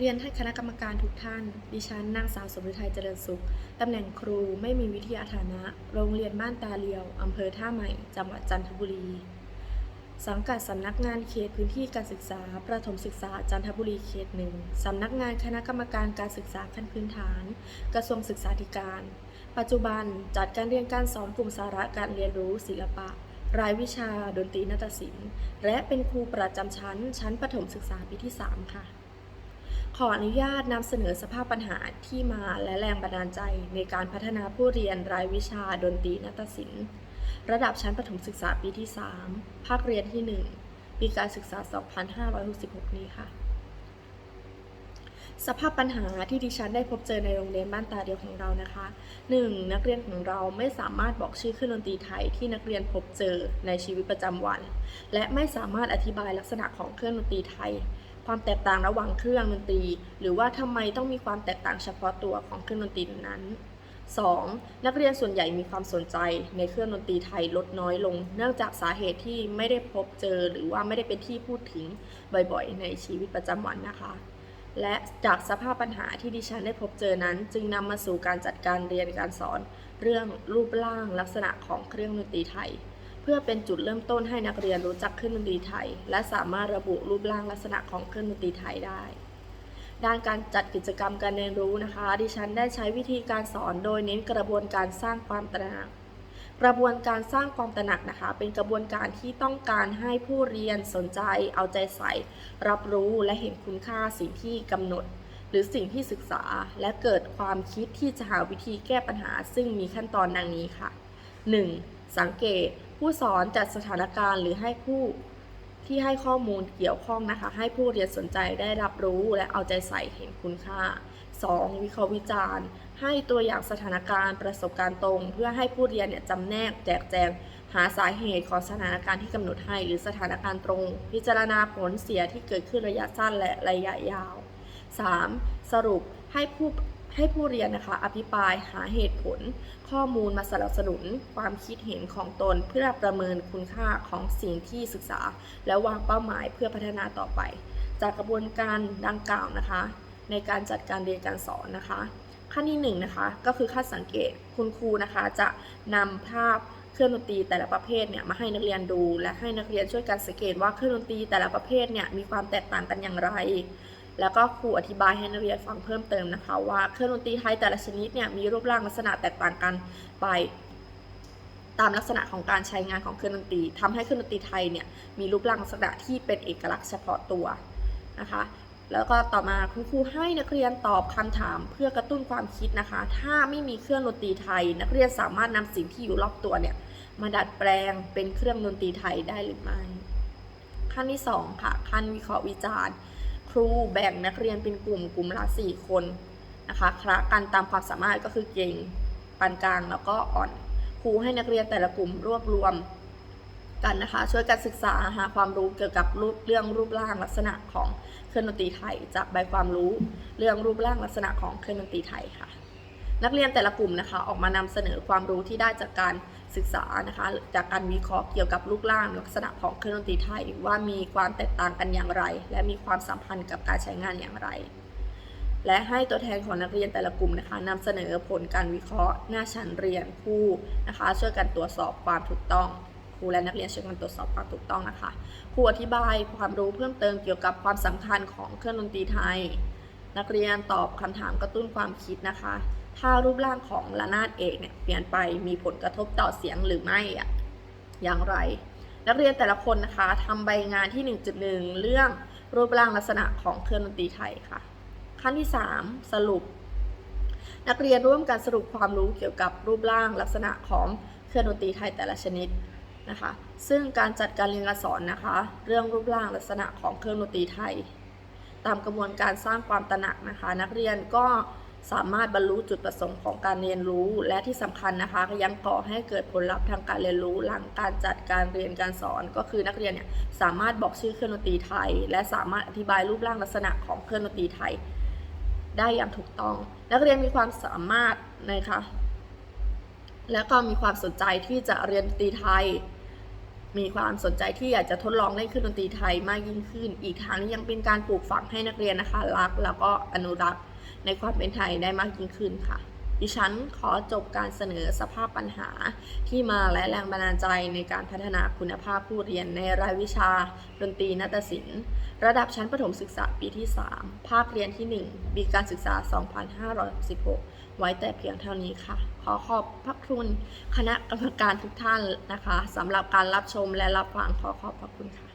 เรียนท่านคณะกรรมการทุกท่าน ดิฉันนางสาวสมฤทัยเจริญสุข ตำแหน่งครูไม่มีวิทยาฐานะ โรงเรียนบ้านตาเลียว อำเภอท่าใหม่ จังหวัดจันทบุรี สังกัดสำนักงานเขตพื้นที่การศึกษา ประถมศึกษาจันทบุรีเขตหนึ่งสำนักงานคณะกรรมการการศึกษาขั้นพื้นฐาน กระทรวงศึกษาธิการ ปัจจุบันจัดการเรียนการสอนกลุ่มสาระการเรียนรู้ศิลปะ รายวิชา ดนตรีนาฏศิลป์ และเป็นครูประจำชั้น ชั้นประถมศึกษาปีที่ 3 ค่ะ ขออนุญาตนำเสนอสภาพปัญหาที่มาและแรงบันดาลใจในการพัฒนาผู้เรียนรายวิชาดนตรีนาฏศิลป์ ระดับชั้นประถมศึกษาปีที่ 3 ภาคเรียนที่ 1 ปีการศึกษา 2566 นี้ค่ะ สภาพปัญหาที่ดิฉันได้พบเจอในโรงเรียนบ้านตาเดียวของเรานะคะ 1. นักเรียนของเราไม่สามารถบอกชื่อเครื่องดนตรีไทยที่นักเรียนพบเจอในชีวิตประจำวัน และไม่สามารถอธิบายลักษณะของเครื่องดนตรีไทย ความแตกต่างระหว่างเครื่องดนตรี หรือว่าทำไมต้องมีความแตกต่างเฉพาะตัวของเครื่องดนตรีนั้น 2. นักเรียนส่วนใหญ่มีความสนใจในเครื่องดนตรีไทยลดน้อยลง เนื่องจากสาเหตุที่ไม่ได้พบเจอหรือว่าไม่ได้เป็นที่พูดถึงบ่อยๆ ในชีวิตประจำวันนะคะ และจากสภาพปัญหาที่ดิฉันได้พบเจอนั้น จึงนำมาสู่การจัดการเรียนการสอน เรื่องรูปร่างลักษณะของเครื่องดนตรีไทย พื่อเป็นจุดเริ่มต้นให้นักเรียนรู้จักเครื่องดนตรีไทย และสามารถระบุรูปร่างลักษณะของเครื่องดนตรีไทยได้ ด้านการจัดกิจกรรมการเรียนรู้นะคะ ดิฉันได้ใช้วิธีการสอนโดยเน้นกระบวนการสร้างความตระหนักกระบวนการสร้างความตระหนักนะคะ เป็นกระบวนการที่ต้องการให้ผู้เรียนสนใจ เอาใจใส่ รับรู้และเห็นคุณค่าสิ่งที่กำหนด หรือสิ่งที่ศึกษาและเกิดความคิดที่จะหาวิธีแก้ปัญหา ซึ่งมีขั้นตอนดังนี้ค่ะ 1. สังเกต ผู้สอนจัดสถานการณ์หรือให้ผู้ที่ให้ข้อมูลเกี่ยวข้องนะคะ ให้ผู้เรียนสนใจได้รับรู้และเอาใจใส่เห็นคุณค่า 2. วิเคราะห์วิจารณ์ ให้ตัวอย่างสถานการณ์ประสบการณ์ตรง เพื่อให้ผู้เรียนเนี่ยจำแนกแจกแจง หาสาเหตุของสถานการณ์ที่กำหนดให้ หรือสถานการณ์ตรง พิจารณาผลเสียที่เกิดขึ้นระยะสั้นและระยะยาว 3. สรุปให้ผู้ ให้ผู้เรียนนะคะอภิปรายหาเหตุผล ข้อมูลมาสนับสนุน ความคิดเห็นของตนเพื่อประเมินคุณค่าของสิ่งที่ศึกษา และวางเป้าหมายเพื่อพัฒนาต่อไป จากกระบวนการดังกล่าวนะคะ ในการจัดการเรียนการสอนนะคะ ขั้นที่1นงนะคะก็คือขั้นสังเกตคุณครูนะคะจะนำภาพเครื่องดนตรีแต่ละประเภทเนี่ยมาให้นักเรียนดู และให้นักเรียนช่วยกันสังเกตว่าเครื่องดนตรีแต่ละประเภทเนี่ยมีความแตกต่างกันอย่างไร แล้วก็ครูอธิบายให้นักเรียนฟังเพิ่มเติมนะคะ ว่าเครื่องดนตรีไทยแต่ละชนิดเนี่ยมีรูปร่างลักษณะแตกต่างกันไปตามลักษณะของการใช้งานของเครื่องดนตรีทำให้เครื่องดนตรีไทยเนี่ยมีรูปร่างลักษณะที่เป็นเอกลักษณ์เฉพาะตัวนะคะแล้วก็ต่อมาคุณครูให้นักเรียนตอบคำถามเพื่อกระตุ้นความคิดนะคะ ถ้าไม่มีเครื่องดนตรีไทย นักเรียนสามารถนำสิ่งที่อยู่รอบตัวเนี่ยมาดัดแปลงเป็นเครื่องดนตรีไทยได้หรือไม่ขั้นที่สองค่ะขั้นวิเคราะห์วิจารณ์ รูแบ่งนักเรียนเป็นกลุ่มกลุ่มละสี่คนนะคะคละกันตามความสามารถก็คือเก่งปานกลางแล้วก็อ่อนครูให้นักเรียนแต่ละกลุ่มรวบรวมกันนะคะ ช่วยกันศึกษาหาความรู้เกี่ยวกับรูปเรื่องรูปร่างลักษณะของเครื่องดนตรีไทย จากใบความรู้เรื่องรูปร่างลักษณะของเครื่องดนตรีไทยค่ะ นักเรียนแต่ละกลุ่มนะคะ ออกมานำเสนอความรู้ที่ได้จากการ ศึกษานะคะ จากการวิเคราะห์เกี่ยวกับรูปร่างลักษณะของเครื่องดนตรีไทย ว่ามีความแตกต่างกันอย่างไร และมีความสัมพันธ์กับการใช้งานอย่างไร และให้ตัวแทนของนักเรียนแต่ละกลุ่มนะคะนำเสนอผลการวิเคราะห์ หน้าชั้นเรียนครูนะคะ ช่วยกันตรวจสอบความถูกต้องครูและนักเรียนช่วยกันตรวจสอบความถูกต้องนะคะครูอธิบายความรู้เพิ่มเติมเกี่ยวกับความสำคัญของเครื่องดนตรีไทย นักเรียนตอบคำถามกระตุ้นความคิดนะคะ ถ้ารูปร่างของระนาดเอกเนี่ยเปลี่ยนไปมีผลกระทบต่อเสียงหรือไม่อะอย่างไร นักเรียนแต่ละคนนะคะทำใบงานที่ 1.1 เรื่องรูปร่างลักษณะของเครื่องดนตรีไทยค่ะ ขั้นที่ 3 สรุป นักเรียนร่วมกันสรุปความรู้เกี่ยวกับรูปร่างลักษณะของเครื่องดนตรีไทยแต่ละชนิดนะคะ ซึ่งการจัดการเรียนการสอนนะคะ เรื่องรูปร่างลักษณะของเครื่องดนตรีไทย ตามกระบวนการสร้างความตระหนักนะคะ นักเรียนก็ สามารถบรรลุจุดประสงค์ของการเรียนรู้ และที่สำคัญนะคะก็ยังก่อให้เกิดผลลัพธ์ทางการเรียนรู้ หลังการจัดการเรียนการสอนก็คือนักเรียนเนี่ยสามารถบอกชื่อเครื่องดนตรีไทย และสามารถอธิบายรูปร่างลักษณะของเครื่องดนตรีไทย ได้อย่างถูกต้อง นักเรียนมีความสามารถนะคะและก็มีความสนใจที่จะเรียนดนตรีไทย มีความสนใจที่อยากจะทดลองเล่นเครื่องดนตรีไทยมากยิ่งขึ้น อีกทั้งยังเป็นการปลูกฝังให้นักเรียนนะคะรัก แล้วก็อนุรักษ์ ในความเป็นไทยได้มากยิ่งขึ้นค่ะดิฉันขอจบการเสนอสภาพปัญหาที่มาและแรงบันดาลใจในการพัฒนาคุณภาพผู้เรียนในรายวิชา ดนตรีนาฏศิลป์ ระดับชั้นประถมศึกษาปีที่ 3 ภาคเรียนที่ 1 ปีการศึกษา 2566 ไว้แต่เพียงเท่านี้ค่ะ ขอขอบพระคุณคณะกรรมการทุกท่านนะคะสำหรับการรับชมและรับฟังขอขอบพระคุณค่ะ